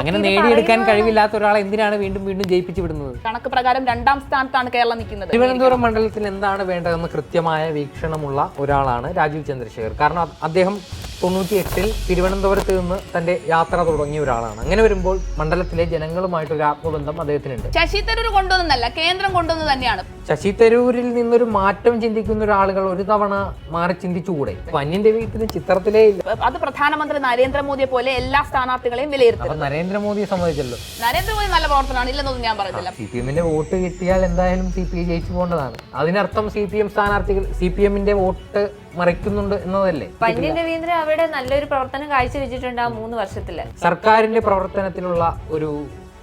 അങ്ങനെ നേടിയെടുക്കാൻ കഴിവില്ലാത്ത ഒരാളെ എന്തിനാണ് വീണ്ടും വീണ്ടും ജയിപ്പിച്ചു വിടുന്നത് കണക്ക് പ്രകാരം രണ്ടാം സ്ഥാനത്താണ് കേരളം നിൽക്കുന്നത്. തിരുവനന്തപുരം മണ്ഡലത്തിൽ എന്താണ് വേണ്ടതെന്ന് കൃത്യമായ വീക്ഷണമുള്ള ഒരാളാണ് രാജീവ് ചന്ദ്രശേഖർ. കാരണം അദ്ദേഹം തൊണ്ണൂറ്റി എട്ടിൽ തിരുവനന്തപുരത്ത് നിന്ന് തന്റെ യാത്ര തുടങ്ങിയ ഒരാളാണ്. അങ്ങനെ വരുമ്പോൾ മണ്ഡലത്തിലെ ജനങ്ങളുമായിട്ടൊരു ആത്മബന്ധം അദ്ദേഹത്തിനുണ്ട്. ശശി തരൂർ കൊണ്ടുവന്നല്ല കേന്ദ്രം കൊണ്ടുവന്നത് തന്നെയാണ്. ശശി തരൂരിൽ നിന്നൊരു മാറ്റം ചിന്തിക്കുന്ന ഒരാളുകൾ ഒരു തവണ മാറി ചിന്തിച്ചുകൂടെ? പന്യൻ രവീന്ദ്രൻ ചിത്രത്തിലേ ഇല്ല. അത് പ്രധാനമന്ത്രി നരേന്ദ്രമോദിയെ പോലെ എല്ലാ സ്ഥാനാർത്ഥികളെയും വിലയിരുത്തും നരേന്ദ്രമോദിയെ സംബന്ധിച്ചല്ലോ. നരേന്ദ്രമോദി നല്ല പ്രവർത്തനമാണ് ഇല്ലെന്നൊന്നും ഞാൻ പറഞ്ഞില്ല സി പി എമ്മിന്റെ വോട്ട് കിട്ടിയാൽ എന്തായാലും സി പി ഐ ജയിച്ചു പോകേണ്ടതാണ്. അതിനർത്ഥം സി പി എം സ്ഥാനാർത്ഥികൾ സി പി എമ്മിന്റെ വോട്ട് മറിക്കുന്നുണ്ട് എന്നതല്ലേ? പന്നി രവീന്ദ്രൻ അവിടെ നല്ലൊരു പ്രവർത്തനം കാഴ്ചവെച്ചിട്ടുണ്ട് ആ മൂന്ന് വർഷത്തിൽ. സർക്കാരിന്റെ പ്രവർത്തനത്തിലുള്ള ഒരു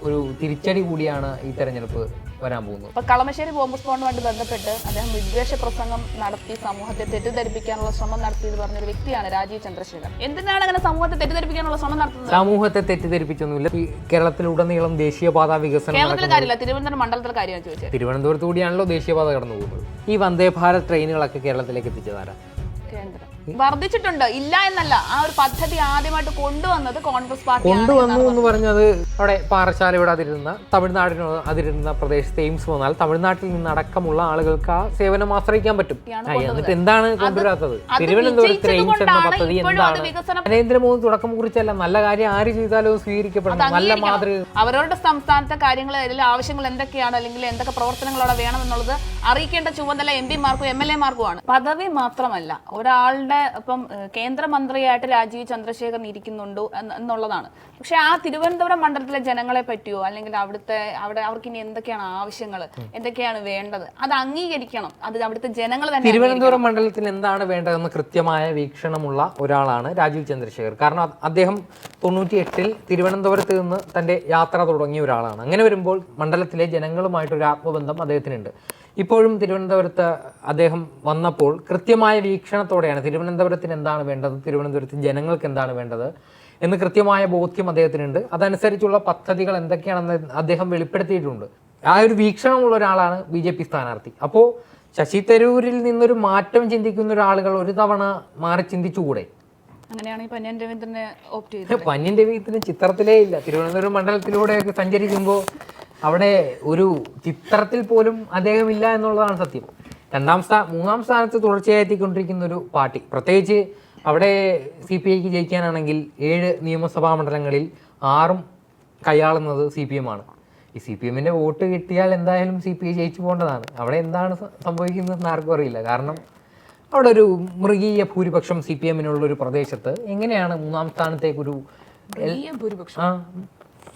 ഒരു തിരിച്ചടി കൂടിയാണ് ഈ തെരഞ്ഞെടുപ്പ് വരാൻ പോകുന്നത്. ഇപ്പൊ കളമശ്ശേരി ബോംബ് സ്ഫോടനവുമായിട്ട് ബന്ധപ്പെട്ട് അദ്ദേഹം വിദ്വേഷ പ്രസംഗം നടത്തി സമൂഹത്തെ തെറ്റിദ്ധരിപ്പിക്കാനുള്ള ശ്രമം നടത്തി എന്ന് പറഞ്ഞൊരു വ്യക്തിയാണ് രാജീവ് ചന്ദ്രശേഖർ എന്തിനാണ് അങ്ങനെ സമൂഹത്തെ തെറ്റിദ്ധരിപ്പിക്കാനുള്ള ശ്രമം നടത്തുന്നത്? സമൂഹത്തെ തെറ്റിദ്ധരിപ്പിച്ചൊന്നുമില്ല. ഈ കേരളത്തിലുടനീളം ദേശീയപാത വികസനം കേരളത്തിലെ കാര്യമില്ല. തിരുവനന്തപുരം മണ്ഡലത്തിലെ കാര്യമാണ് ചോദിച്ചത്. തിരുവനന്തപുരത്ത് കൂടിയാണല്ലോ ദേശീയപാത കടന്നു പോകുന്നത് ഈ വന്ദേ ഭാരത് ട്രെയിനുകളൊക്കെ കേരളത്തിലേക്ക് എത്തിച്ചതാരാ? കേന്ദ്രം. വർദ്ധിച്ചിട്ടുണ്ട്. ഇല്ല എന്നല്ല. ആ ഒരു പദ്ധതി ആദ്യമായിട്ട് കൊണ്ടുവന്നത് കോൺഗ്രസ് പാർട്ടി കൊണ്ടുവന്നു എന്ന് പറഞ്ഞത് അവിടെ പാറശാലയുടെ അതിരുന്ന തമിഴ്നാടിനോട് അതിരുന്ന പ്രദേശത്ത് എയിംസ് വന്നാൽ തമിഴ്നാട്ടിൽ നിന്ന് അടക്കമുള്ള ആളുകൾക്ക് ആ സേവനം ആശ്രയിക്കാൻ പറ്റും. എന്നിട്ട് എന്താണ് കൊണ്ടുവരാത്തത്? തിരുവനന്തപുരത്ത് എയിംസ് എന്ന പദ്ധതി എന്താണ്? നരേന്ദ്രമോദി തുടക്കം കുറിച്ചല്ല. നല്ല കാര്യം ആര് ചെയ്താലും സ്വീകരിക്കപ്പെടണം. നല്ല. മാതൃക അവരവരുടെ സംസ്ഥാനത്തെ കാര്യങ്ങൾ ആവശ്യങ്ങൾ എന്തൊക്കെയാണ് അല്ലെങ്കിൽ എന്തൊക്കെ പ്രവർത്തനങ്ങൾ അവിടെ വേണമെന്നുള്ളത് അറിയിക്കേണ്ട ചുമതല എം പിമാർക്കും എം എൽ എമാർക്കുമാണ്. പദവി മാത്രമല്ല ഒരാളുടെ ഇപ്പം കേന്ദ്രമന്ത്രിയായിട്ട് രാജീവ് ചന്ദ്രശേഖരൻ ഇരിക്കുന്നുണ്ടോ എന്നുള്ളതാണ്. പക്ഷെ ആ തിരുവനന്തപുരം മണ്ഡലത്തിലെ ജനങ്ങളെ പറ്റിയോ അല്ലെങ്കിൽ അവിടുത്തെ അവിടെ അവർക്ക് ഇനി എന്തൊക്കെയാണ് ആവശ്യങ്ങൾ എന്തൊക്കെയാണ് വേണ്ടത് അത് അംഗീകരിക്കണം. അത് അവിടുത്തെ ജനങ്ങൾ തന്നെ തിരുവനന്തപുരം മണ്ഡലത്തിൽ എന്താണ് വേണ്ടതെന്ന് കൃത്യമായ വീക്ഷണമുള്ള ഒരാളാണ് രാജീവ് ചന്ദ്രശേഖർ കാരണം അദ്ദേഹം തൊണ്ണൂറ്റി എട്ടിൽ തിരുവനന്തപുരത്ത് നിന്ന് തന്റെ യാത്ര തുടങ്ങിയ ഒരാളാണ്. അങ്ങനെ വരുമ്പോൾ മണ്ഡലത്തിലെ ജനങ്ങളുമായിട്ടൊരു ആത്മബന്ധം അദ്ദേഹത്തിനുണ്ട്. ഇപ്പോഴും തിരുവനന്തപുരത്ത് അദ്ദേഹം വന്നപ്പോൾ കൃത്യമായ വീക്ഷണത്തോടെയാണ് തിരുവനന്തപുരത്തിന് എന്താണ് വേണ്ടത് തിരുവനന്തപുരത്ത് ജനങ്ങൾക്ക് എന്താണ് വേണ്ടത് എന്ന് കൃത്യമായ ബോധ്യം അദ്ദേഹത്തിനുണ്ട്. അതനുസരിച്ചുള്ള പദ്ധതികൾ എന്തൊക്കെയാണെന്ന് അദ്ദേഹം വെളിപ്പെടുത്തിയിട്ടുണ്ട്. ആ ഒരു വീക്ഷണമുള്ള ഒരാളാണ് ബി ജെ പി സ്ഥാനാർത്ഥി. അപ്പോൾ ശശി തരൂരിൽ നിന്നൊരു മാറ്റം ചിന്തിക്കുന്ന ഒരാളുകൾ ഒരു തവണ മാറി ചിന്തിച്ചുകൂടെ? അങ്ങനെയാണെങ്കിൽ പന്യൻ രവീന്ദ്രനെ ഓപ്റ്റ് ചെയ്തു പന്യൻ രവീന്ദ്രൻ ചിത്രത്തിലേ ഇല്ല. തിരുവനന്തപുരം മണ്ഡലത്തിലൂടെയൊക്കെ സഞ്ചരിക്കുമ്പോൾ അവിടെ ഒരു ചിത്രത്തിൽ പോലും അദ്ദേഹം ഇല്ല എന്നുള്ളതാണ് സത്യം. രണ്ടാം സ്ഥാനം മൂന്നാം സ്ഥാനത്ത് തുടർച്ചയായി എത്തിക്കൊണ്ടിരിക്കുന്ന ഒരു പാർട്ടി. പ്രത്യേകിച്ച് അവിടെ സി പി ഐക്ക് ജയിക്കാനാണെങ്കിൽ ഏഴ് നിയമസഭാ മണ്ഡലങ്ങളിൽ ആറും കൈയാളുന്നത് സി പി എം ആണ്. ഈ സി പി എമ്മിന്റെ വോട്ട് കിട്ടിയാൽ എന്തായാലും സി പി ഐ ജയിച്ചു പോകേണ്ടതാണ്. അവിടെ എന്താണ് സംഭവിക്കുന്നതെന്ന് ആർക്കും അറിയില്ല. കാരണം അവിടെ ഒരു മൃഗീയ ഭൂരിപക്ഷം സി പി എമ്മിനുള്ള ഒരു പ്രദേശത്ത് എങ്ങനെയാണ് മൂന്നാം സ്ഥാനത്തേക്കൊരു ഭൂരിപക്ഷം?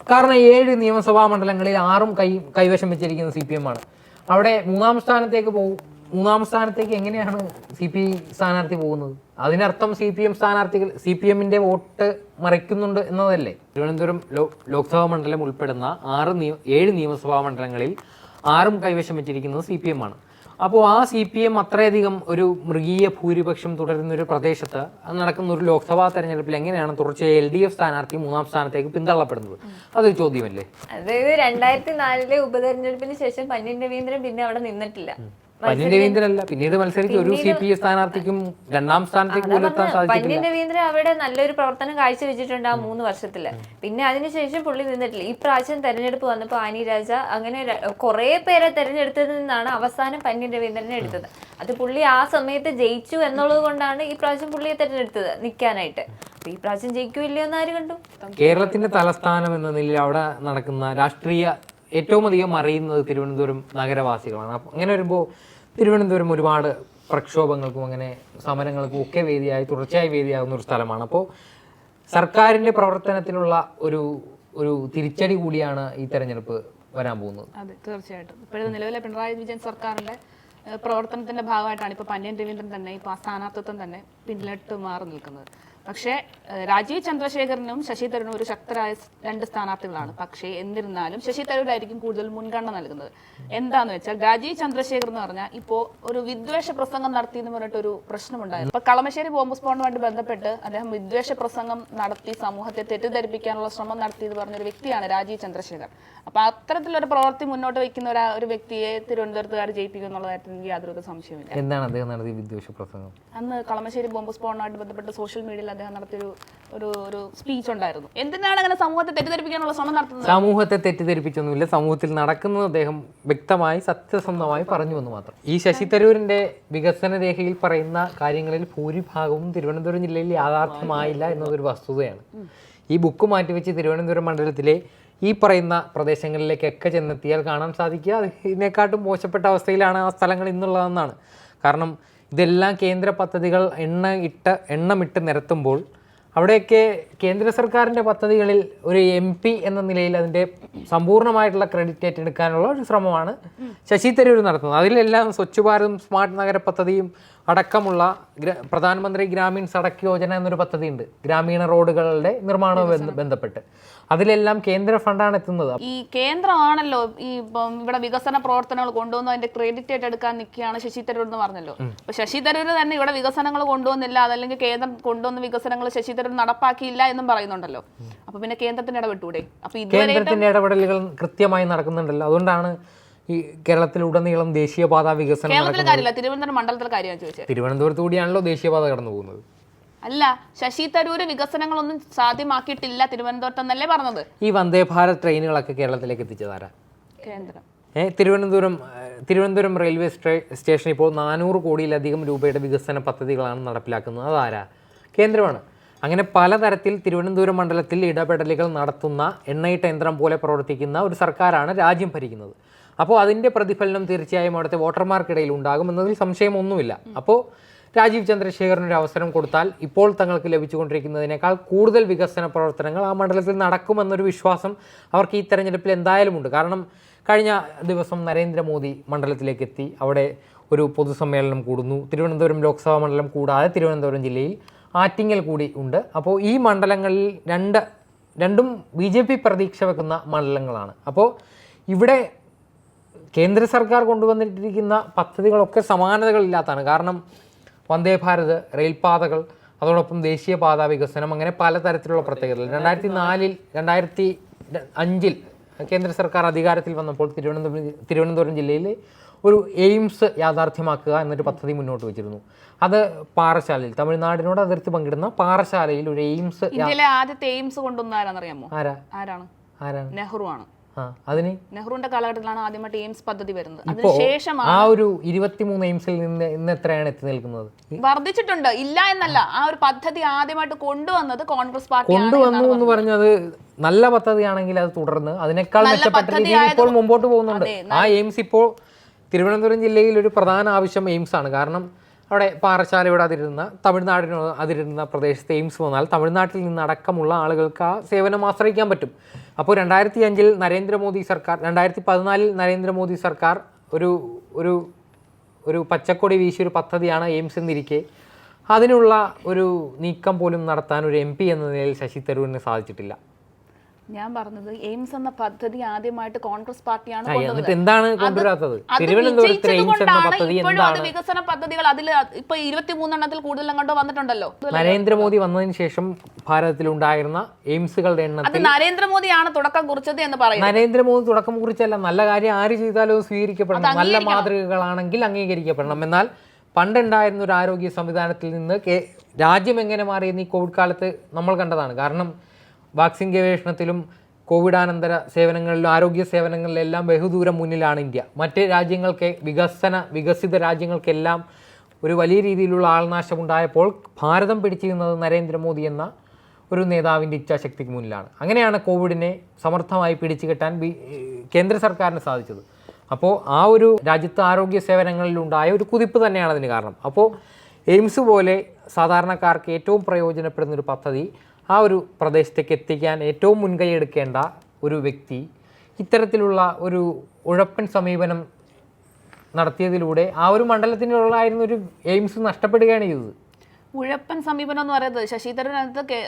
കാരണം ഏഴ് നിയമസഭാ മണ്ഡലങ്ങളിൽ ആറും കൈ കൈവശം വെച്ചിരിക്കുന്ന സി പി എം ആണ്. അവിടെ മൂന്നാം സ്ഥാനത്തേക്ക് പോകും മൂന്നാം സ്ഥാനത്തേക്ക് എങ്ങനെയാണ് സി പി സ്ഥാനാർത്ഥി പോകുന്നത്? അതിനർത്ഥം സി പി എം സ്ഥാനാർത്ഥികൾ സി പി എമ്മിന്റെ വോട്ട് മറിക്കുന്നുണ്ട് എന്നതല്ലേ? തിരുവനന്തപുരം ലോക്സഭാ മണ്ഡലം ഉൾപ്പെടുന്ന ആറ് ഏഴ് നിയമസഭാ മണ്ഡലങ്ങളിൽ ആറും കൈവശം വെച്ചിരിക്കുന്നത് സി പി എം ആണ്. അപ്പോൾ ആ സി പി എം അത്രയധികം ഒരു മൃഗീയ ഭൂരിപക്ഷം തുടരുന്ന ഒരു പ്രദേശത്ത് നടക്കുന്ന ഒരു ലോക്സഭാ തെരഞ്ഞെടുപ്പിൽ എങ്ങനെയാണ് തുടർച്ചയായി എൽ ഡി എഫ് സ്ഥാനാർത്ഥി മൂന്നാം സ്ഥാനത്തേക്ക് പിന്തള്ളപ്പെടുന്നത്? അതൊരു ചോദ്യമല്ലേ? അതായത് രണ്ടായിരത്തി നാലിലെ ഉപതെരഞ്ഞെടുപ്പിന് ശേഷം പന്നീൻ രവീന്ദ്രൻ പിന്നെ അവിടെ നിന്നിട്ടില്ല. പന്യൻ പിന്നീട് മത്സരിച്ച് ഒരു സി പി സ്ഥാനാർത്ഥിക്കും രണ്ടാം സ്ഥാനത്തേക്ക് പോലും എത്താൻ സാധിച്ചിട്ടില്ല. രവീന്ദ്രൻ അവിടെ നല്ലൊരു പ്രവർത്തനം കാഴ്ചവെച്ചിട്ടുണ്ട് ആ മൂന്ന് വർഷത്തിൽ. പിന്നെ അതിനുശേഷം പുള്ളി നിന്നിട്ടില്ല. ഈ പ്രാവശ്യം തെരഞ്ഞെടുപ്പ് വന്നപ്പോൾ ആനി രാജ അങ്ങനെ കുറെ കുറേ പേരെ തെരഞ്ഞെടുത്തതിൽ നിന്നാണ് അവസാനം പന്യൻ രവീന്ദ്രനെ എടുത്തത്. അത് പുള്ളി ആ സമയത്ത് ജയിച്ചു എന്നുള്ളത് കൊണ്ടാണ് ഈ പ്രാവശ്യം പുള്ളിയെ തെരഞ്ഞെടുത്തത് നിൽക്കാനായിട്ട്. ഈ പ്രാവശ്യം ജയിക്കൂല്ലയോ എന്ന് ആര് കണ്ടു? കേരളത്തിന്റെ തലസ്ഥാനം എന്ന നിലയിൽ അവിടെ നടക്കുന്ന രാഷ്ട്രീയ ഏറ്റവും അധികം അറിയുന്നത് തിരുവനന്തപുരം നഗരവാസികളാണ്. അപ്പം അങ്ങനെ വരുമ്പോൾ തിരുവനന്തപുരം ഒരുപാട് പ്രക്ഷോഭങ്ങൾക്കും അങ്ങനെ സമരങ്ങൾക്കും ഒക്കെ വേദിയായി തുടർച്ചയായി വേദിയാകുന്ന ഒരു സ്ഥലമാണ്. അപ്പോൾ സർക്കാരിന്റെ പ്രവർത്തനത്തിലുള്ള ഒരു ഒരു തിരിച്ചടി കൂടിയാണ് ഈ തെരഞ്ഞെടുപ്പ് വരാൻ പോകുന്നത്. അതെ തീർച്ചയായിട്ടും. ഇപ്പോഴത്തെ നിലവിലെ പിണറായി വിജയൻ സർക്കാരിന്റെ പ്രവർത്തനത്തിന്റെ ഭാഗമായിട്ടാണ് ഇപ്പൊ പന്യൻ രവീന്ദ്രൻ തന്നെ ഇപ്പൊ ആ സ്ഥാനാർത്ഥിത്വം തന്നെ പിന്നിലിട്ട് മാറി നിൽക്കുന്നത്. പക്ഷേ രാജീവ് ചന്ദ്രശേഖരനും ശശി തരൂരും ഒരു ശക്തരായ രണ്ട് സ്ഥാനാർത്ഥികളാണ്. പക്ഷേ എന്നിരുന്നാലും ശശി തരൂരായിരിക്കും കൂടുതൽ മുൻഗണന നൽകുന്നത്. എന്താന്ന് വെച്ചാൽ രാജീവ് ചന്ദ്രശേഖർ എന്ന് പറഞ്ഞാൽ ഇപ്പോ ഒരു വിദ്വേഷ പ്രസംഗം നടത്തി എന്ന് പറഞ്ഞിട്ട് ഒരു പ്രശ്നമുണ്ടായിരുന്നു. ഇപ്പൊ കളമശ്ശേരി ബോംബ് സ്ഫോടനവുമായിട്ട് ബന്ധപ്പെട്ട് അദ്ദേഹം വിദ്വേഷ പ്രസംഗം നടത്തി സമൂഹത്തെ തെറ്റിദ്ധരിപ്പിക്കാനുള്ള ശ്രമം നടത്തി എന്ന് പറഞ്ഞൊരു വ്യക്തിയാണ് രാജീവ് ചന്ദ്രശേഖർ അപ്പൊ അത്തരത്തിലൊരു പ്രവൃത്തി മുന്നോട്ട് വെക്കുന്ന ഒരു ഒരു വ്യക്തിയെ തിരുവനന്തപുരത്തുകാർ ജയിപ്പിക്കും എന്നുള്ള കാര്യത്തിൽ എനിക്ക് യാതൊരു സംശയമില്ല എന്താണ് അദ്ദേഹം നടത്തിയ വിദ്വേഷ പ്രസംഗം? അന്ന് കളമശ്ശേരി ബോംബ് സ്ഫോടനവുമായിട്ട് ബന്ധപ്പെട്ട് സോഷ്യൽ മീഡിയയിൽ അദ്ദേഹം നടത്തിയൊരു ഒരു ഒരു സ്പീച്ച് ഉണ്ടായിരുന്നു. എന്തിനാണ് അങ്ങനെ സമൂഹത്തെ തെറ്റിദ്ധരിപ്പിക്കാനുള്ള ശ്രമം നടത്തുന്നത്? സമൂഹത്തെ തെറ്റിദ്ധരിപ്പിച്ചൊന്നുമില്ല. സമൂഹത്തിൽ നടക്കുന്നത് അദ്ദേഹം വ്യക്തമായി സത്യസന്ധമായി പറഞ്ഞു എന്ന് മാത്രം. ഈ ശശി തരൂരിന്റെ വികസന രേഖയിൽ പറയുന്ന കാര്യങ്ങളിൽ ഭൂരിഭാഗവും തിരുവനന്തപുരം ജില്ലയിൽ യാഥാർത്ഥ്യമായില്ല എന്നതൊരു വസ്തുതയാണ്. ഈ ബുക്ക് മാറ്റിവെച്ച് തിരുവനന്തപുരം മണ്ഡലത്തിലെ ഈ പറയുന്ന പ്രദേശങ്ങളിലേക്കൊക്കെ ചെന്നെത്തിയാൽ കാണാൻ സാധിക്കുക. ഇതിനെക്കാട്ടും മോശപ്പെട്ട അവസ്ഥയിലാണ് ആ സ്ഥലങ്ങൾ ഇന്നുള്ളതെന്നാണ്. കാരണം ഇതെല്ലാം കേന്ദ്ര പദ്ധതികൾ എണ്ണ ഇട്ട് എണ്ണമിട്ട് നിരത്തുമ്പോൾ അവിടെയൊക്കെ കേന്ദ്ര സർക്കാരിന്റെ പദ്ധതികളിൽ ഒരു എം പി എന്ന നിലയിൽ അതിന്റെ സമ്പൂർണമായിട്ടുള്ള ക്രെഡിറ്റ് ഏറ്റെടുക്കാനുള്ള ഒരു ശ്രമമാണ് ശശി തരൂർ നടത്തുന്നത്. അതിലെല്ലാം സ്വച്ഛ് ഭാരതും സ്മാർട്ട് നഗര പദ്ധതിയും അടക്കമുള്ള പ്രധാനമന്ത്രി ഗ്രാമീൺ സടക്ക് യോജന എന്നൊരു പദ്ധതി ഉണ്ട് ഗ്രാമീണ റോഡുകളുടെ നിർമ്മാണവുമായി ബന്ധ- ബന്ധപ്പെട്ട്. അതിലെല്ലാം കേന്ദ്ര ഫണ്ടാണ് എത്തുന്നത്. ഈ കേന്ദ്രമാണല്ലോ ഈ ഇപ്പം ഇവിടെ വികസന പ്രവർത്തനങ്ങൾ കൊണ്ടുവന്നു അതിന്റെ ക്രെഡിറ്റ് ആയിട്ട് എടുക്കാൻ നിൽക്കുകയാണ് ശശി തരൂർ എന്ന് പറഞ്ഞല്ലോ. അപ്പൊ ശശി തരൂർ തന്നെ ഇവിടെ വികസനങ്ങൾ കൊണ്ടുവന്നില്ല അതല്ലെങ്കിൽ കേന്ദ്രം കൊണ്ടുവന്ന വികസനങ്ങൾ ശശി തരൂർ നടപ്പാക്കിയില്ല എന്നും പറയുന്നുണ്ടല്ലോ. അപ്പൊ പിന്നെ കേന്ദ്രത്തിന്റെ ഇടപെട്ടൂടെ? അപ്പൊ ഇതുവരെ കേന്ദ്രത്തിന്റെ ഇടപെടലുകൾ കൃത്യമായി നടക്കുന്നുണ്ടല്ലോ. അതുകൊണ്ടാണ് ഈ കേരളത്തിലുടനീളം ദേശീയപാത വികസനം കേരളത്തിലെ കാര്യമില്ല തിരുവനന്തപുരം മണ്ഡലത്തിലെ കാര്യമാണ് ചോദിച്ചത് തിരുവനന്തപുരത്ത് കൂടിയാണല്ലോ ദേശീയപാത കടന്നു പോകുന്നത്. അല്ല ശശി തരൂര് വികസനങ്ങളൊന്നും സാധ്യമാക്കിയിട്ടില്ല തിരുവനന്തപുരത്ത് എന്നല്ലേ പറഞ്ഞത്? ഈ വന്ദേ ഭാരത് ട്രെയിനുകളൊക്കെ കേരളത്തിലേക്ക് എത്തിച്ചതാരാ? കേന്ദ്രം. ഏഹ് തിരുവനന്തപുരം തിരുവനന്തപുരം റെയിൽവേ സ്റ്റേഷൻ ഇപ്പോൾ നാനൂറ് കോടിയിലധികം രൂപയുടെ വികസന പദ്ധതികളാണ് നടപ്പിലാക്കുന്നത്. അതാരാ? കേന്ദ്രമാണ്. അങ്ങനെ പലതരത്തിൽ തിരുവനന്തപുരം മണ്ഡലത്തിൽ ഇടപെടലുകൾ നടത്തുന്ന എണ്ണയിട്ട യന്ത്രം പോലെ പ്രവർത്തിക്കുന്ന ഒരു സർക്കാരാണ് രാജ്യം ഭരിക്കുന്നത്. അപ്പോൾ അതിന്റെ പ്രതിഫലനം തീർച്ചയായും അവിടുത്തെ വോട്ടർമാർക്കിടയിൽ ഉണ്ടാകുമെന്നതിൽ സംശയമൊന്നുമില്ല. അപ്പോൾ രാജീവ് ചന്ദ്രശേഖരന് ഒരു അവസരം കൊടുത്താൽ ഇപ്പോൾ തങ്ങൾക്ക് ലഭിച്ചുകൊണ്ടിരിക്കുന്നതിനേക്കാൾ കൂടുതൽ വികസന പ്രവർത്തനങ്ങൾ ആ മണ്ഡലത്തിൽ നടക്കുമെന്നൊരു വിശ്വാസം അവർക്ക് ഈ തെരഞ്ഞെടുപ്പിൽ എന്തായാലും ഉണ്ട് കാരണം കഴിഞ്ഞ ദിവസം നരേന്ദ്രമോദി മണ്ഡലത്തിലേക്ക് എത്തി അവിടെ ഒരു പൊതുസമ്മേളനം കൂടുന്നു. തിരുവനന്തപുരം ലോക്സഭാ മണ്ഡലം കൂടാതെ തിരുവനന്തപുരം ജില്ലയിൽ ആറ്റിങ്ങൽ കൂടി ഉണ്ട്. അപ്പോൾ ഈ മണ്ഡലങ്ങളിൽ രണ്ട് രണ്ടും ബി ജെ പി പ്രതീക്ഷ വെക്കുന്ന മണ്ഡലങ്ങളാണ്. അപ്പോൾ ഇവിടെ കേന്ദ്ര സർക്കാർ കൊണ്ടുവന്നിട്ടിരിക്കുന്ന പദ്ധതികളൊക്കെ സമാനതകളില്ലാത്തതാണ്. കാരണം വന്ദേ ഭാരത് റെയിൽപാതകൾ അതോടൊപ്പം ദേശീയപാത വികസനം അങ്ങനെ പലതരത്തിലുള്ള പ്രത്യേകതകൾ. രണ്ടായിരത്തി നാലിൽ രണ്ടായിരത്തി അഞ്ചിൽ കേന്ദ്ര സർക്കാർ അധികാരത്തിൽ വന്നപ്പോൾ തിരുവനന്തപുരം തിരുവനന്തപുരം ജില്ലയിൽ ഒരു എയിംസ് യാഥാർത്ഥ്യമാക്കുക എന്നൊരു പദ്ധതി മുന്നോട്ട് വെച്ചിരുന്നു. അത് പാറശാലയിൽ തമിഴ്നാടിനോട് അതിർത്തി പങ്കിടുന്ന പാറശാലയിൽ ഒരു എയിംസ് ആദ്യത്തെ എയിംസ് കൊണ്ടുവന്ന ആരാണെന്നറിയാമോ ആരാ? ആരാണ്? ആരാണ്? നെഹ്റു ആണ് അതിന്? നെഹ്റുവിന്റെ കാലഘട്ടത്തിലാണ് ആദ്യമായിട്ട് എയിംസ് പദ്ധതി വരുന്നത്. അതിനുശേഷം ആ ഒരു ഇരുപത്തിമൂന്ന് എയിംസിൽ നിന്ന് ഇന്ന് എത്രയാണ് എത്തി നിൽക്കുന്നത്? വർദ്ധിച്ചിട്ടുണ്ട്. ഇല്ല എന്നല്ല. ആ ഒരു പദ്ധതി ആദ്യമായിട്ട് കൊണ്ടുവന്നത് കോൺഗ്രസ് പാർട്ടി കൊണ്ടുവന്നു എന്ന് പറഞ്ഞത്. നല്ല പദ്ധതിയാണെങ്കിൽ അത് തുടർന്ന് അതിനേക്കാൾ മെച്ചപ്പെട്ട രീതിയിൽ ഇപ്പോൾ മുമ്പോട്ട് പോകുന്നുണ്ട്. ആ എയിംസ് ഇപ്പോൾ തിരുവനന്തപുരം ജില്ലയിൽ ഒരു പ്രധാന ആവശ്യം എയിംസ് ആണ്. കാരണം അവിടെ പാറശാലയോട് അതിരുന്ന തമിഴ്നാടിനോട് അതിരുന്ന പ്രദേശത്ത് എയിംസ് വന്നാൽ തമിഴ്നാട്ടിൽ നിന്നടക്കമുള്ള ആളുകൾക്ക് ആ സേവനം ആശ്രയിക്കാൻ പറ്റും. അപ്പോൾ രണ്ടായിരത്തി അഞ്ചിൽ നരേന്ദ്രമോദി സർക്കാർ രണ്ടായിരത്തി പതിനാലിൽ നരേന്ദ്രമോദി സർക്കാർ ഒരു ഒരു ഒരു പച്ചക്കൊടി വീശിയൊരു പദ്ധതിയാണ് എയിംസ് എന്നിരിക്കെ. അതിനുള്ള ഒരു നീക്കം പോലും നടത്താൻ ഒരു എം പി എന്ന നിലയിൽ ശശി തരൂരിന് സാധിച്ചിട്ടില്ല. ഞാൻ പറഞ്ഞത് എയിംസ് എന്ന പദ്ധതി ആദ്യമായിട്ട് കോൺഗ്രസ് പാർട്ടിയാണ് എന്നിട്ട് എന്താണ് കൊണ്ടുവരാത്തത്? അത് വികസന പദ്ധതികൾ അതിൽ ഇപ്പൊ ഇരുപത്തിമൂന്നെണ്ണത്തിൽ കൂടുതൽ കണ്ടോ വന്നിട്ടുണ്ടല്ലോ. നരേന്ദ്രമോദി വന്നതിന് ശേഷം ഭാരതത്തിലുണ്ടായിരുന്ന എയിംസുകളുടെ അത് എണ്ണത്തിൽ നരേന്ദ്രമോദിയാണ് തുടക്കം കുറിച്ചത് എന്ന് പറയുന്നത്. നരേന്ദ്രമോദി തുടക്കം കുറിച്ചല്ല നല്ല കാര്യം ആര് ചെയ്താലും സ്വീകരിക്കപ്പെടണം. നല്ല മാതൃകകളാണെങ്കിൽ അംഗീകരിക്കപ്പെടണം. എന്നാൽ പണ്ടുണ്ടായിരുന്ന ഒരു ആരോഗ്യ സംവിധാനത്തിൽ നിന്ന് രാജ്യം എങ്ങനെ മാറിയെന്ന് ഈ കോവിഡ് കാലത്ത് നമ്മൾ കണ്ടതാണ്. കാരണം വാക്സിൻ ഗവേഷണത്തിലും കോവിഡാനന്തര സേവനങ്ങളിലും ആരോഗ്യ സേവനങ്ങളിലെല്ലാം ബഹുദൂരം മുന്നിലാണ് ഇന്ത്യ. മറ്റ് രാജ്യങ്ങൾക്ക് വികസന വികസിത രാജ്യങ്ങൾക്കെല്ലാം ഒരു വലിയ രീതിയിലുള്ള ആൾനാശം ഉണ്ടായപ്പോൾ ഭാരതം പിടിച്ചിരുന്നത് നരേന്ദ്രമോദി എന്ന ഒരു നേതാവിന്റെ ഇച്ഛാശക്തിക്ക് മുന്നിലാണ്. അങ്ങനെയാണ് കോവിഡിനെ സമർത്ഥമായി പിടിച്ചു കെട്ടാൻ ബി- കേന്ദ്ര സർക്കാരിന് സാധിച്ചത്. അപ്പോൾ ആ ഒരു രാജ്യത്ത് ആരോഗ്യ സേവനങ്ങളിലുണ്ടായ ഒരു കുതിപ്പ് തന്നെയാണ് അതിന് കാരണം. അപ്പോൾ എയിംസ് പോലെ സാധാരണക്കാർക്ക് ഏറ്റവും പ്രയോജനപ്പെടുന്ന ഒരു പദ്ധതി ആ ഒരു പ്രദേശത്തേക്ക് എത്തിക്കാൻ ഏറ്റവും മുൻകൈ എടുക്കേണ്ട ഒരു വ്യക്തി ഇത്തരത്തിലുള്ള ഒരു ഉഴപ്പൻ സമീപനം നടത്തിയതിലൂടെ ആ ഒരു മണ്ഡലത്തിനുള്ളായിരുന്ന ഒരു എയിംസ് നഷ്ടപ്പെടുകയാണ് ചെയ്തത്. ഉഴപ്പൻ സമീപനം എന്ന് പറയുന്നത് ശശി തരൂരിനകത്ത്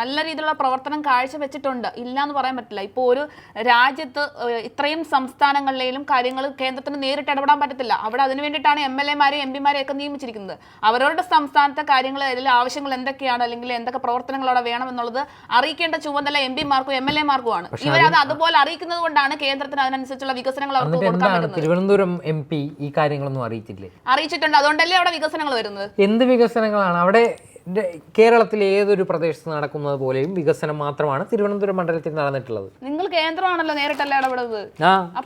നല്ല രീതിയിലുള്ള പ്രവർത്തനം കാഴ്ചവെച്ചിട്ടുണ്ട്. ഇല്ല എന്ന് പറയാൻ പറ്റില്ല. ഇപ്പോൾ ഒരു രാജ്യത്ത് ഇത്രയും സംസ്ഥാനങ്ങളിലും കാര്യങ്ങൾ കേന്ദ്രത്തിന് നേരിട്ട് ഇടപെടാൻ പറ്റത്തില്ല. അവിടെ അതിനു വേണ്ടിയിട്ടാണ് എം എൽ എമാരെയും എം പിമാരെയും ഒക്കെ നിയമിച്ചിരിക്കുന്നത്. അവരവരുടെ സംസ്ഥാനത്തെ കാര്യങ്ങൾ അതിലെ ആവശ്യങ്ങൾ എന്തൊക്കെയാണ് അല്ലെങ്കിൽ എന്തൊക്കെ പ്രവർത്തനങ്ങൾ അവിടെ വേണമെന്നുള്ളത് അറിയിക്കേണ്ട ചുമതല എം പിമാർക്കും എം എൽ എമാർക്കുമാണ്. ഇവരത് അതുപോലെ അറിയിക്കുന്നത് കൊണ്ടാണ് കേന്ദ്രത്തിന് അതിനനുസരിച്ചുള്ള വികസനങ്ങൾ അവർക്ക് കൊടുക്കാൻ പറ്റുന്നത്. തിരുവനന്തപുരം എം പി ഈ കാര്യങ്ങളൊന്നും അറിയിച്ചില്ലേ? അറിയിച്ചിട്ടുണ്ട്. അതുകൊണ്ടല്ലേ അവിടെ വികസനങ്ങൾ വരുന്നത്? എന്ത് വികസനങ്ങളാണ്? അവിടെ കേരളത്തിൽ കേരളത്തിലെ ഏതൊരു പ്രദേശത്ത് നടക്കുന്നത് പോലെയും വികസനം മാത്രമാണ് തിരുവനന്തപുരം മണ്ഡലത്തിൽ നടന്നിട്ടുള്ളത്. നിങ്ങൾ കേന്ദ്രമാണല്ലോ നേരിട്ടല്ല ഇടപെടുന്നത്.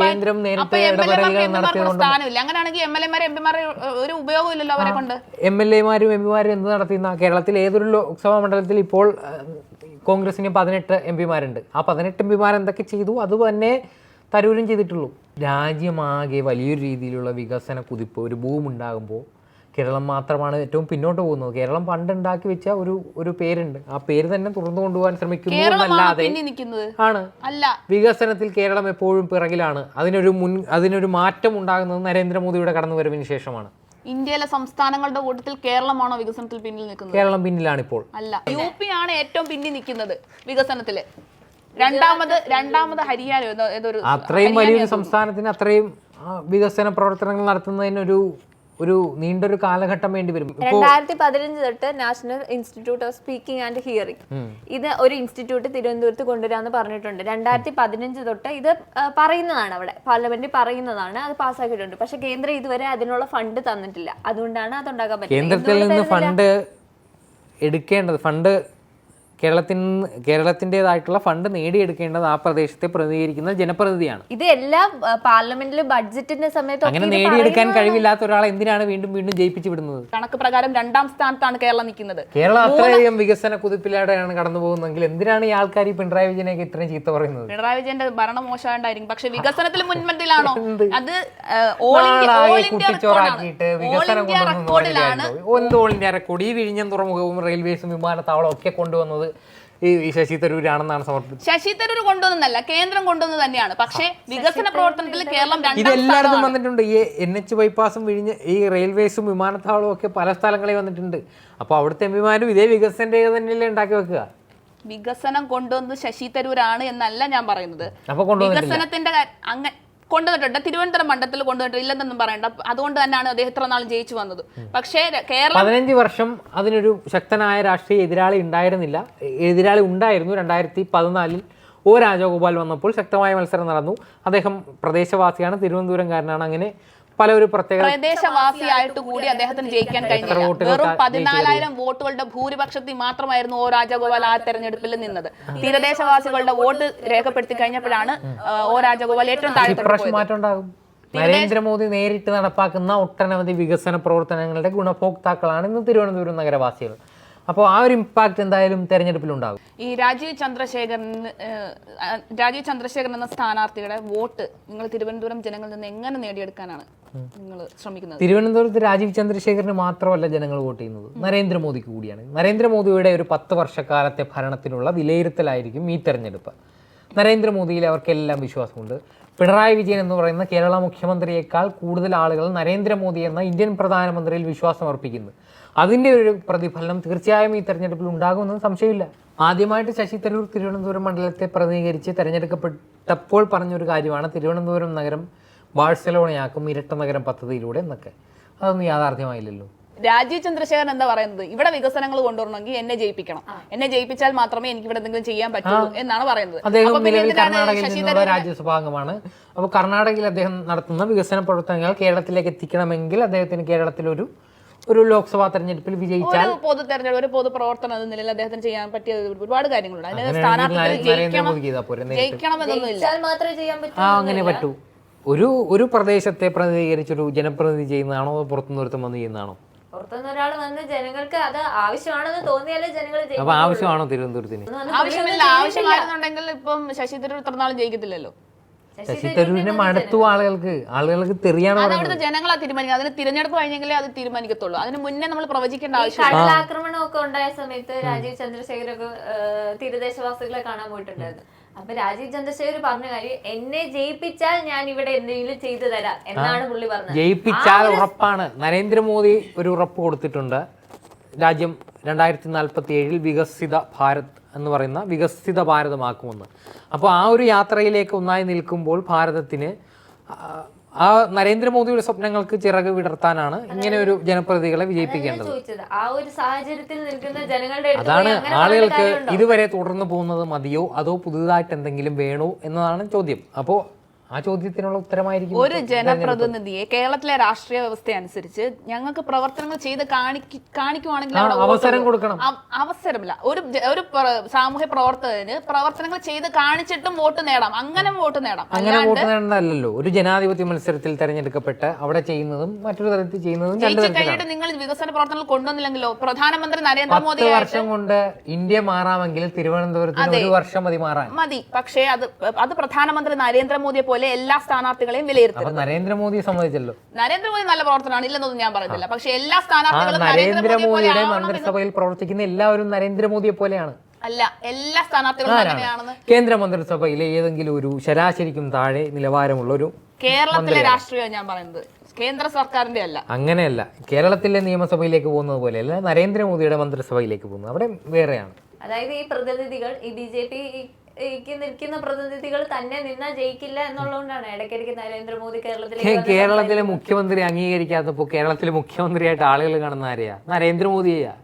കേന്ദ്രം നേരിട്ട് ഇടപെടലുകൾ നടത്തിയതുകൊണ്ട് അങ്ങനെയാണെങ്കിൽ എം എൽ എമാരെ എം പിമാരെ ഒരു ഉപയോഗം ഇല്ലല്ലോ അവരെ കൊണ്ട്. എം എൽ എമാരും എം പിമാരും എന്ത് നടത്തുന്ന കേരളത്തിൽ ഏതൊരു ലോക്സഭാ മണ്ഡലത്തിൽ ഇപ്പോൾ കോൺഗ്രസിന് പതിനെട്ട് എം പിമാരുണ്ട്. ആ പതിനെട്ട് എം പിമാർ എന്തൊക്കെ ചെയ്തു? അത് തന്നെ തരൂരും ചെയ്തിട്ടുള്ളൂ. രാജ്യമാകെ വലിയൊരു രീതിയിലുള്ള വികസന കുതിപ്പ് ഒരു ബൂം ഉണ്ടാകുമ്പോൾ കേരളം മാത്രമാണ് ഏറ്റവും പിന്നോട്ട് പോകുന്നത്. കേരളം പണ്ട് ഉണ്ടാക്കി വെച്ച ഒരു ഒരു പേരുണ്ട്. ആ പേര് തന്നെ തുറന്നു കൊണ്ടുപോകാൻ ശ്രമിക്കുന്നു എന്നല്ലാതെ ആണ്. അല്ല. വികസനത്തിൽ കേരളം എപ്പോഴും പിറകിലാണ്. അതിനൊരു മുൻ അതിനൊരു മാറ്റം ഉണ്ടാകുന്നത് നരേന്ദ്രമോദിയുടെ കടന്നുവരവിന് ശേഷമാണ്. ഇന്ത്യയിലെ സംസ്ഥാനങ്ങളുടെ കൂട്ടത്തിൽ കേരളമാണോ വികസനത്തിൽ പിന്നിൽ നിൽക്കുന്നത്? കേരളം പിന്നിലാണ് ഇപ്പോൾ അല്ല. യു പി ആണ് ഏറ്റവും പിന്നിൽ നിൽക്കുന്നത് വികസനത്തിൽ. രണ്ടാമത് രണ്ടാമത് ഹരിയാന അത്രയും വലിയൊരു സംസ്ഥാനത്തിന് അത്രയും വികസന പ്രവർത്തനങ്ങൾ നടത്തുന്നതിനൊരു ഒരു നീണ്ടൊരു കാലഘട്ടം വേണ്ടി വരും. രണ്ടായിരത്തി പതിനഞ്ച് തൊട്ട് national institute of speaking and hearing. ഇത് ഒരു ഇൻസ്റ്റിറ്റ്യൂട്ട് തിരുവനന്തപുരത്ത് കൊണ്ടുവരാന്ന് പറഞ്ഞിട്ടുണ്ട്. രണ്ടായിരത്തി പതിനഞ്ച് തൊട്ട് ഇത് പറയുന്നതാണ് അവിടെ. പാർലമെന്റിൽ പറയുന്നതാണ് അത് പാസ്സാക്കിയിട്ടുണ്ട്. പക്ഷെ കേന്ദ്രം ഇതുവരെ അതിനുള്ള ഫണ്ട് തന്നിട്ടില്ല. അതുകൊണ്ടാണ് അത് ഉണ്ടാക്കാൻ പറ്റുന്നത്. കേന്ദ്രത്തിൽ നിന്ന് ഫണ്ട് എടുക്കേണ്ടത് ഫണ്ട് കേരളത്തിൽ നിന്ന് കേരളത്തിന്റെതായിട്ടുള്ള ഫണ്ട് നേടിയെടുക്കേണ്ടത് ആ പ്രദേശത്തെ പ്രതിനിധീകരിക്കുന്ന ജനപ്രതിനിധിയാണ്. ഇത് എല്ലാം ആ, പാർലമെന്റിൽ ബഡ്ജറ്റിന്റെ സമയത്ത് അങ്ങനെ നേടിയെടുക്കാൻ കഴിവില്ലാത്ത ഒരാളെ എന്തിനാണ് വീണ്ടും വീണ്ടും ജയിപ്പിച്ചു വിടുന്നത്? കണക്ക് പ്രകാരം രണ്ടാം സ്ഥാനത്താണ് കേരളം നിൽക്കുന്നത്. കേരളം അത്രയധികം വികസന കുതിപ്പിലൂടെയാണ് കടന്നു പോകുന്നതെങ്കിൽ എന്തിനാണ് ഈ ആൾക്കാർ ഈ പിണറായി വിജയനെയൊക്കെ ഇത്രയും ചീത്ത പറയുന്നത്? പിണറായി വിജയന്റെ ഭരണം മോശമായിട്ടായിരിക്കും. പക്ഷെ വികസനത്തിൽ മുൻപന്തിയിലാണോ? അത് കുട്ടിച്ചോറാക്കിയിട്ട് വികസനം ഇന്ത്യ കൊണ്ടുവന്നു എന്ത് ഓൾ ഇന്ത്യ റെക്കോർഡ് ഈ വിഴിഞ്ഞം തുറമുഖവും റെയിൽവേസും വിമാനത്താവളവും ഒക്കെ കൊണ്ടുവന്നത് ഈ ശശി തരൂരാണെന്നാണ് സമർപ്പിച്ചത്. ശശി തരൂർ കൊണ്ടുവന്നല്ല കേന്ദ്രം കൊണ്ടുവന്ന് തന്നെയാണ്. പക്ഷേ വികസന പ്രവർത്തനത്തിൽ കേരളം ഇത് ഇതെല്ലായിടത്തും വന്നിട്ടുണ്ട്. ഈ എൻ എച്ച് ബൈപ്പാസും വിഴിഞ്ഞ് ഈ റെയിൽവേസും വിമാനത്താവളവും ഒക്കെ പല സ്ഥലങ്ങളിൽ വന്നിട്ടുണ്ട്. അപ്പോൾ അവിടുത്തെ എംപിമാരും ഇതേ വികസന രേഖ തന്നെയല്ലേ ഉണ്ടാക്കി വെക്കുക? വികസനം കൊണ്ടുവന്നത് ശശി തരൂരാണ് എന്നല്ല ഞാൻ പറയുന്നത്. വികസനത്തിന്റെ കാ- അങ്ങ കൊണ്ടുവന്നിട്ടുണ്ട്. തിരുവനന്തപുരം മണ്ഡലത്തിൽ കൊണ്ടുവന്നിട്ട് ഇല്ലെന്നൊന്നും പറയണ്ട. അതുകൊണ്ട് തന്നെയാണ് അദ്ദേഹം ഇത്ര നാളും ജയിച്ചു വന്നത്. പക്ഷേ കേരള പതിനഞ്ച് വർഷം അതിനൊരു ശക്തനായ രാഷ്ട്രീയ എതിരാളി ഉണ്ടായിരുന്നില്ല. എതിരാളി ഉണ്ടായിരുന്നു രണ്ടായിരത്തി പതിനാലിൽ. ഒ രാജഗോപാൽ വന്നപ്പോൾ ശക്തമായ മത്സരം നടന്നു. അദ്ദേഹം പ്രദേശവാസിയാണ് തിരുവനന്തപുരംകാരനാണ്. അങ്ങനെ പല ഒരു പ്രത്യേക പ്രദേശവാസിയായിട്ട് കൂടി അദ്ദേഹത്തിന് ജയിക്കാൻ കഴിഞ്ഞില്ല. വെറും പതിനാലായിരം വോട്ടുകളുടെ ഭൂരിപക്ഷത്തിൽ മാത്രമായിരുന്നു ഒ രാജഗോപാൽ ആ തെരഞ്ഞെടുപ്പിൽ നിന്നത്. തീരദേശവാസികളുടെ വോട്ട് രേഖപ്പെടുത്തി കഴിഞ്ഞപ്പോഴാണ് ഓ ഒ രാജഗോപാൽ ഏറ്റവും താഴെ നരേന്ദ്രമോദി നേരിട്ട് നടപ്പാക്കുന്ന ഒട്ടനവധി വികസന പ്രവർത്തനങ്ങളുടെ ഗുണഭോക്താക്കളാണ് ഇന്ന് തിരുവനന്തപുരം നഗരവാസികൾ. അപ്പോൾ ആ ഒരു ഇമ്പാക്ട് എന്തായാലും തെരഞ്ഞെടുപ്പിലുണ്ടാകും ഈ രാജീവ് ചന്ദ്രശേഖരൻ രാജീവ് ചന്ദ്രശേഖരൻ എന്ന സ്ഥാനാർത്ഥിയുടെ വോട്ട് നിങ്ങൾ തിരുവനന്തപുരം ജനങ്ങളിൽ നിന്ന് എങ്ങനെ നേടിയെടുക്കാനാണ് നിങ്ങൾ ശ്രമിക്കുന്നത്? തിരുവനന്തപുരത്ത് രാജീവ് ചന്ദ്രശേഖരന് മാത്രമല്ല ജനങ്ങൾ വോട്ട് ചെയ്യുന്നത്. നരേന്ദ്രമോദിക്ക് കൂടിയാണ്. നരേന്ദ്രമോദിയുടെ ഒരു പത്ത് വർഷക്കാലത്തെ ഭരണത്തിനുള്ള വിലയിരുത്തലായിരിക്കും ഈ തെരഞ്ഞെടുപ്പ്. നരേന്ദ്രമോദിയിൽ അവർക്കെല്ലാം വിശ്വാസമുണ്ട്. പിണറായി വിജയൻ എന്ന് പറയുന്ന കേരള മുഖ്യമന്ത്രിയേക്കാൾ കൂടുതൽ ആളുകൾ നരേന്ദ്രമോദി എന്ന ഇന്ത്യൻ പ്രധാനമന്ത്രിയിൽ വിശ്വാസം അർപ്പിക്കുന്നു. അതിന്റെ ഒരു പ്രതിഫലനം തീർച്ചയായും ഈ തെരഞ്ഞെടുപ്പിൽ ഉണ്ടാകുമെന്ന് സംശയമില്ല. ആദ്യമായിട്ട് ശശി തരൂർ തിരുവനന്തപുരം മണ്ഡലത്തെ പ്രതിനിധീകരിച്ച് തെരഞ്ഞെടുക്കപ്പെട്ടപ്പോൾ പറഞ്ഞൊരു കാര്യമാണ് തിരുവനന്തപുരം നഗരം ബാഴ്സലോണയാക്കും ഇരട്ട നഗരം പദ്ധതിയിലൂടെ എന്നൊക്കെ. അതൊന്നും യാഥാർത്ഥ്യമായില്ലല്ലോ. രാജീവ് ചന്ദ്രശേഖരൻ എന്താ പറയുന്നത്? ഇവിടെ വികസനങ്ങൾ കൊണ്ടുവരണമെങ്കിൽ എന്നെ ജയിപ്പിക്കണം. എന്നെ ജയിപ്പിച്ചാൽ മാത്രമേ എനിക്ക് ഇവിടെ എന്തെങ്കിലും ചെയ്യാൻ പറ്റുള്ളൂ എന്നാണ് പറയുന്നത്. അദ്ദേഹം നിലവിൽ കർണാടകയിൽ നിന്നുള്ള രാജ്യസഭാംഗമാണ്. അപ്പോൾ കർണാടകയിൽ അദ്ദേഹം നടത്തുന്ന വികസന പ്രവർത്തനങ്ങൾ കേരളത്തിലേക്ക് എത്തിക്കണമെങ്കിൽ അദ്ദേഹത്തിന് കേരളത്തിൽ ഒരു ലോക്സഭാ തെരഞ്ഞെടുപ്പിൽ വിജയിച്ചാൽ ഒരു പൊതു തെരഞ്ഞെടുപ്പ് ഒരു പൊതു പ്രവർത്തനം എന്ന നിലയിൽ അദ്ദേഹത്തിന് ചെയ്യാൻ പറ്റിയ ഒരുപാട് കാര്യങ്ങളുണ്ട്. അതിന് ജയിക്കണം. ജയിക്കണമെന്നൊന്നുമില്ല. ജയിച്ചാൽ മാത്രമേ ചെയ്യാൻ പറ്റൂ ആ അങ്ങനെ പറ്റൂ. ഒരു ഒരു പ്രദേശത്തെ പ്രതിനിധീകരിച്ചൊരു ജനപ്രതിനിധി ചെയ്യുന്നതാണോ അതോ പുറത്തുനിന്ന് ഒരുത്തം വന്ന് ചെയ്യുന്നതാണോ? പുറത്തുനിന്ന് ഒരാൾ വന്ന് ജനങ്ങൾക്ക് അത് ആവശ്യമാണെന്ന് തോന്നിയാലേ ജനങ്ങൾ അപ്പൊ ആവശ്യമാണോ തിരുവനന്തപുരത്തിന്? ആവശ്യമില്ല. ആവശ്യമായിരുന്നുണ്ടെങ്കിൽ ഇപ്പം ശശി തരൂർ ഇത്ര നാളും ജയിക്കത്തില്ലല്ലോ. ശശി തരൂരിനെ മടുത്തു ആളുകൾക്ക് ആളുകൾക്ക് തെറിയാണ് അത് അവിടുത്തെ ജനങ്ങളാ തീരുമാനിക്കുക അതിന് തിരഞ്ഞെടുപ്പ് കഴിഞ്ഞെങ്കിലേ അത് തീരുമാനിക്കത്തുള്ളൂ. അതിന് മുന്നേ നമ്മൾ പ്രവചിക്കേണ്ട ആവശ്യം കടലാക്രമണം ഒക്കെ ഉണ്ടായ സമയത്ത് രാജീവ് ചന്ദ്രശേഖരൊക്കെ തീരദേശവാസികളെ കാണാൻ പോയിട്ടുണ്ടായിരുന്നു. അപ്പൊ രാജീവ് ചന്ദ്രശേഖർ പറഞ്ഞ കാര്യം എന്നെ ജയിപ്പിച്ചാൽ ഞാൻ ഇവിടെ എന്തെങ്കിലും ചെയ്തു തരാം എന്നാണ് പുള്ളി പറഞ്ഞത്. ജയിപ്പിച്ചാൽ ഉറപ്പാണ്. നരേന്ദ്രമോദി ഒരു ഉറപ്പ് കൊടുത്തിട്ടുണ്ട്. രാജ്യം രണ്ടായിരത്തി നാൽപ്പത്തി ഏഴിൽ വികസിത ഭാരത് എന്ന് പറയുന്ന വികസിത ഭാരതമാക്കുമെന്ന്. അപ്പോൾ ആ ഒരു യാത്രയിലേക്ക് ഒന്നായി നിൽക്കുമ്പോൾ ഭാരതത്തിന് ആ- നരേന്ദ്രമോദിയുടെ സ്വപ്നങ്ങൾക്ക് ചിറക് വിടർത്താനാണ് ഇങ്ങനെ ഒരു ജനപ്രതികളെ വിജയിപ്പിക്കേണ്ടത്. ആ ഒരു സാഹചര്യത്തിൽ നിൽക്കുന്ന ജനങ്ങളുടെ അതാണ് ആളുകൾക്ക് ഇതുവരെ തുടർന്ന് പോകുന്നത് മതിയോ അതോ പുതുതായിട്ട് എന്തെങ്കിലും വേണോ എന്നതാണ് ചോദ്യം. അപ്പോൾ ആ ചോദ്യത്തിനുള്ള ഉത്തരമായിരിക്കും ഒരു ജനപ്രതിനിധിയെ കേരളത്തിലെ രാഷ്ട്രീയ വ്യവസ്ഥ അനുസരിച്ച് ഞങ്ങൾക്ക് പ്രവർത്തനങ്ങൾ ചെയ്ത് കാണിക്ക് കാണിക്കുവാണെങ്കിൽ അവസരം കൊടുക്കണം. അവസരമില്ല. ഒരു ഒരു സാമൂഹ്യ പ്രവർത്തകന് പ്രവർത്തനങ്ങൾ ചെയ്ത് കാണിച്ചിട്ടും വോട്ട് നേടാം. അങ്ങനെ വോട്ട് നേടാം. അങ്ങനെ വോട്ട് നേടുന്നതല്ലോ ഒരു ജനാധിപത്യ മത്സരത്തിൽ തെരഞ്ഞെടുക്കപ്പെട്ട് അവിടെ ചെയ്യുന്നതും മറ്റൊരു തരത്തിൽ ചെയ്യുന്നതും കഴിഞ്ഞിട്ട് നിങ്ങൾ വികസന പ്രവർത്തനങ്ങൾ കൊണ്ടുവന്നില്ലെങ്കിലോ? പ്രധാനമന്ത്രി നരേന്ദ്രമോദി വർഷം കൊണ്ട് ഇന്ത്യ മാറാമെങ്കിൽ തിരുവനന്തപുരത്ത് ഒരു വർഷം മതി മാറാൻ. മതി. പക്ഷേ അത് അത് പ്രധാനമന്ത്രി നരേന്ദ്രമോദിയെ പോലെ എല്ലാ സ്ഥാനാർത്ഥികളെയും വിലയിരുത്തരുത്. നരേന്ദ്രമോദിയെ നരേന്ദ്രമോദി സമ്മതിച്ചല്ലോ നരേന്ദ്രമോദി നല്ല പ്രവർത്തനമാണ് ഇല്ലെന്നൊന്നും ഞാൻ പറഞ്ഞില്ല. പക്ഷെ എല്ലാ സ്ഥാനാർത്ഥികളും നരേന്ദ്രമോദിയെ നരേന്ദ്രമോദിയുടെ മന്ത്രിസഭയിൽ പ്രവർത്തിക്കുന്ന എല്ലാവരും നരേന്ദ്രമോദിയെ പോലെയാണ്. അല്ല എല്ലാ സ്ഥാനാർത്ഥികളും അങ്ങനെയാണെന്ന് കേന്ദ്ര മന്ത്രിസഭയിലെ ഏതെങ്കിലും ഒരു ശരാശരിക്കും താഴെ നിലവാരമുള്ള ഒരു കേരളത്തിലെ രാഷ്ട്രീയം ഞാൻ പറയുന്നത്. കേന്ദ്ര സർക്കാരിന്റെ അല്ല. അങ്ങനെയല്ല. കേരളത്തിലെ നിയമസഭയിലേക്ക് പോകുന്നത് പോലെയല്ല നരേന്ദ്രമോദിയുടെ മന്ത്രിസഭയിലേക്ക് പോകുന്നത്. അവിടെ വേറെയാണ്. അതായത് ഈ പ്രതിനിധികൾ ഈ ബി ജെ പി നിൽക്കുന്ന പ്രതിനിധികൾ തന്നെ നിന്നാ ജയിക്കില്ല എന്നുള്ളതുകൊണ്ടാണ് ഇടയ്ക്കിടയ്ക്ക് നരേന്ദ്രമോദി കേരളത്തിലേക്ക് കേരളത്തിലെ മുഖ്യമന്ത്രി അംഗീകരിക്കാത്തപ്പോ കേരളത്തിലെ മുഖ്യമന്ത്രിയായിട്ട് ആളുകൾ കാണുന്ന ആരെയാ? നരേന്ദ്രമോദിയാ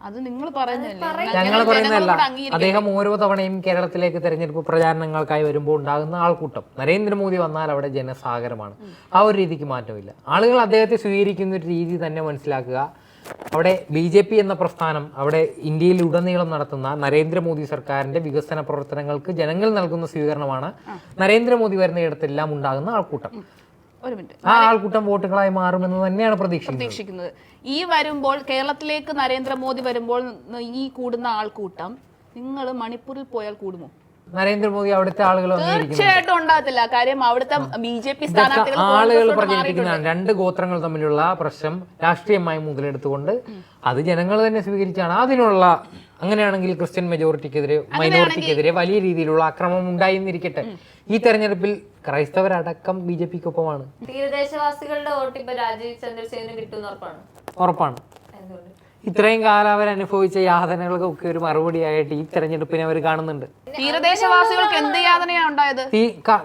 അത് നിങ്ങൾ പറയുന്നില്ലേ ഞങ്ങൾ പറയുന്നതല്ല. അദ്ദേഹം ഓരോ തവണയും കേരളത്തിലേക്ക് തെരഞ്ഞെടുപ്പ് പ്രചാരണങ്ങൾക്കായി വരുമ്പോൾ ഉണ്ടാകുന്ന ആൾക്കൂട്ടം. നരേന്ദ്രമോദി വന്നാൽ അവിടെ ജനസാഗരമാണ്. ആ ഒരു രീതിക്ക് മാറ്റമില്ല. ആളുകൾ അദ്ദേഹത്തെ സ്വീകരിക്കുന്ന ഒരു രീതി തന്നെ മനസ്സിലാക്കുക. അവിടെ ബി ജെ പി എന്ന പ്രസ്ഥാനം അവിടെ ഇന്ത്യയിൽ ഉടനീളം നടത്തുന്ന നരേന്ദ്രമോദി സർക്കാരിന്റെ വികസന പ്രവർത്തനങ്ങൾക്ക് ജനങ്ങൾ നൽകുന്ന സ്വീകരണമാണ് നരേന്ദ്രമോദി വരുന്നയിടത്തെല്ലാം ഉണ്ടാകുന്ന ആൾക്കൂട്ടം. ഒരു മിനിറ്റ്. ആ ആൾക്കൂട്ടം വോട്ടുകളായി മാറുമെന്ന് തന്നെയാണ് പ്രതീക്ഷിക്കുന്നത്. പ്രതീക്ഷിക്കുന്നത്. ഈ വരുമ്പോൾ കേരളത്തിലേക്ക് നരേന്ദ്രമോദി വരുമ്പോൾ ഈ കൂടുന്ന ആൾക്കൂട്ടം നിങ്ങൾ മണിപ്പൂരിൽ പോയാൽ കൂടുമോ? നരേന്ദ്രമോദി അവിടുത്തെ ആളുകൾ തീർച്ചയായിട്ടും ഉണ്ടാകത്തില്ല. കാര്യം അവിടുത്തെ ബി ജെ പി സ്ഥാനാർത്ഥികൾ ആളുകൾ പ്രചരിപ്പിക്കുന്നതാണ് രണ്ട് ഗോത്രങ്ങൾ തമ്മിലുള്ള പ്രശ്നം രാഷ്ട്രീയമായി മുതലെടുത്തുകൊണ്ട് അത് ജനങ്ങൾ തന്നെ സ്വീകരിച്ചാണ്. അതിനുള്ള അങ്ങനെയാണെങ്കിൽ ക്രിസ്ത്യൻ മെജോറിറ്റിക്കെതിരെ മൈനോറിറ്റിക്കെതിരെ വലിയ രീതിയിലുള്ള അക്രമം ഉണ്ടായിരുന്നിരിക്കട്ടെ. ഈ തെരഞ്ഞെടുപ്പിൽ ക്രൈസ്തവരടക്കം ബി ജെ പിക്കൊപ്പമാണ്. തീരദേശവാസികളുടെ വോട്ട് ഇപ്പൊ രാജീവ് ചന്ദ്രസേന കിട്ടുന്ന ഉറപ്പാണ്? ഉറപ്പാണ്. എന്തുകൊണ്ട്? ഇത്രയും കാലം അവർ അനുഭവിച്ച യാതനകൾക്കൊക്കെ ഒരു മറുപടിയായിട്ട് ഈ തെരഞ്ഞെടുപ്പിനെ അവർ കാണുന്നുണ്ട്. തീരദേശവാസികൾക്ക് എന്ത് യാതനയാണ് ഉണ്ടായത്? ഈ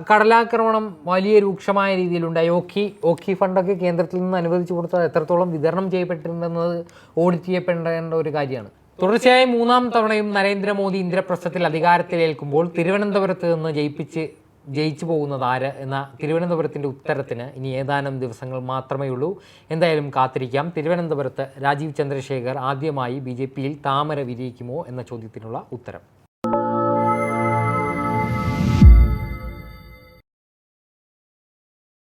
കടലാക്രമണം വലിയ രൂക്ഷമായ രീതിയിലുണ്ടായി. ഓക്കി ഓക്കി ഫണ്ടൊക്കെ കേന്ദ്രത്തിൽ നിന്ന് അനുവദിച്ചു കൊടുത്തത് എത്രത്തോളം വിതരണം ചെയ്യപ്പെട്ടിട്ടുണ്ടെന്നത് ഓഡിറ്റ് ചെയ്യപ്പെടേണ്ട ഒരു കാര്യമാണ്. തുടർച്ചയായി മൂന്നാം തവണയും നരേന്ദ്രമോദി ഇന്ദ്രപ്രസ്ഥത്തിൽ അധികാരത്തിലേൽക്കുമ്പോൾ തിരുവനന്തപുരത്ത് നിന്ന് ജയിപ്പിച്ച് ജയിച്ചു പോകുന്നത് ആര് എന്ന തിരുവനന്തപുരത്തിന്റെ ഉത്തരത്തിന് ഇനി ഏതാനും ദിവസങ്ങൾ മാത്രമേ ഉള്ളൂ. എന്തായാലും കാത്തിരിക്കാം. തിരുവനന്തപുരത്ത് രാജീവ് ചന്ദ്രശേഖർ ആദ്യമായി ബി ജെ പിയിൽ താമര വിരിയിക്കുമോ എന്ന ചോദ്യത്തിനുള്ള ഉത്തരം.